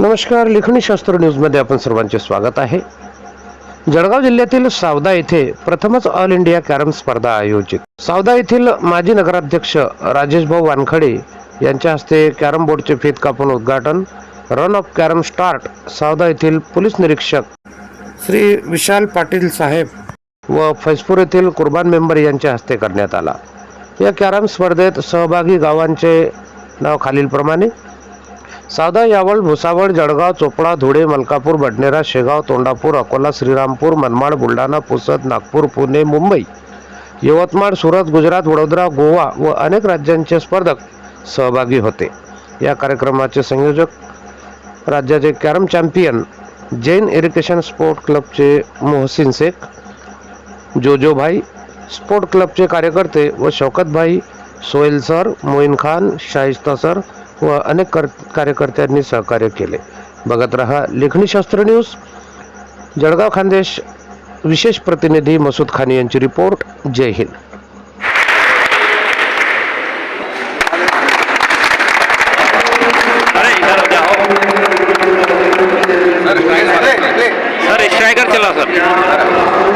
नमस्कार लेखणी शास्त्र न्यूजमध्ये आपण सर्वांचे स्वागत आहे. जळगाव जिल्ह्यातील सावदा येथे प्रथमच ऑल इंडिया कॅरम स्पर्धा आयोजित. सावदा येथील माजी नगराध्यक्ष राजेश भाऊ वानखडे यांच्या हस्ते कॅरम बोर्डचे फेत कापून उद्घाटन run of carrom start Savda येथील पोलीस निरीक्षक श्री विशाल पाटील साहेब व फैजपूर येथील कुर्बान मेंबर यांच्या हस्ते करण्यात आला. या कॅरम स्पर्धेत सहभागी गावांचे नाव खालीलप्रमाणे सावदा यावळ भुसावळ जळगाव चोपडा धुळे मलकापूर बडनेरा शेगाव तोंडापूर अकोला श्रीरामपूर मनमाड बुलढाणा पुसद नागपूर पुणे मुंबई यवतमाळ सुरत गुजरात वडोदरा गोवा व अनेक राज्यांचे स्पर्धक सहभागी होते. या कार्यक्रमाचे संयोजक राज्याचे carrom champion Jain Irrigation Sport क्लबचे मोहसिन शेख जोजोभाई स्पोर्ट क्लबचे कार्यकर्ते व शौकतभाई सोहेल सर मोईन खान शाहिस्ता सर व अनेक कर कार्यकर्त्यांनी सहकार्य केले. बघत रहा लेखणी शास्त्र न्यूज. जळगाव खानदेश विशेष प्रतिनिधी मसूद खान यांची रिपोर्ट. जय हिंद. सर स्ट्राइकर चला सर.